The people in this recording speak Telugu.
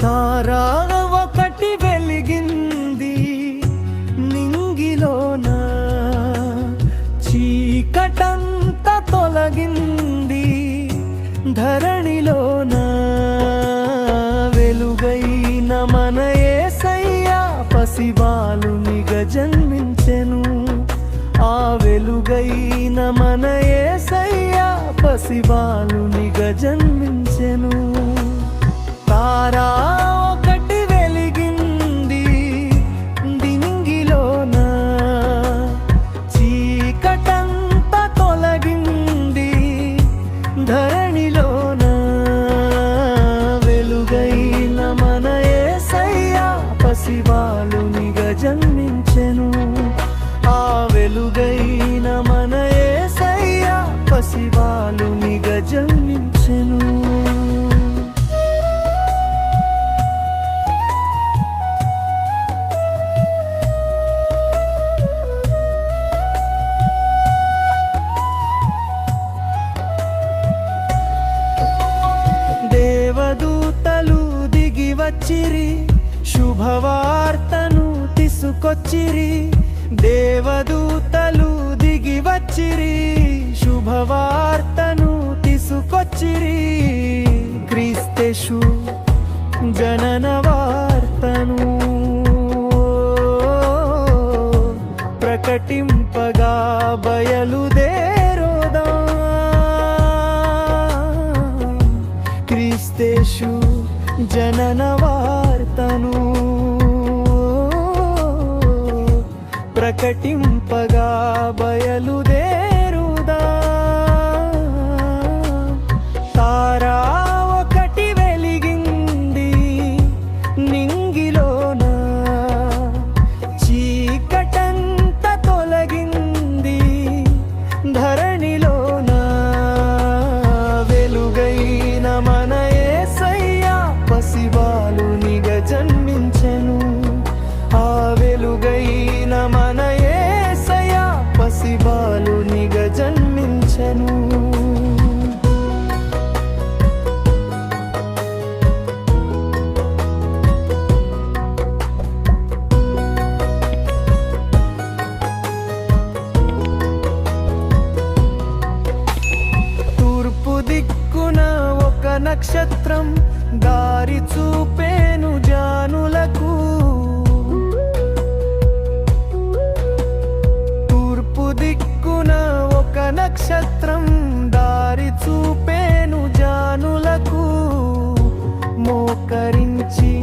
తారా ఒకటి వెలిగింది నింగిలోన. చీకటంత తొలగింది ధరణిలోన. వెలుగైన మన ఏసయ్యా పసిబాలునిగా జన్మించెను. ఆ వెలుగైన మన ఏసయ్యా పసిబాలునిగా జన్మించెను. పసిబాలునిగా జన్మించెను. ఆ వెలుగైన మన ఏసయ్యా పసివాలునిగా జన్మించెను. దేవదూతలు దిగి వచ్చిరి శుభవార్తను తీసుకొచ్చిరి దేవదూతలు దిగి వచ్చిరి శుభవార్తను తీసుకొచ్చిరి. క్రీస్తేషు జనన వార్తను ప్రకటింపగా బయలుదేరోదా. క్రీస్తేషు జనన వార్త ప్రకటింపగా బయలు మాత్రం దారి చూపేను జానులకు మోకరించి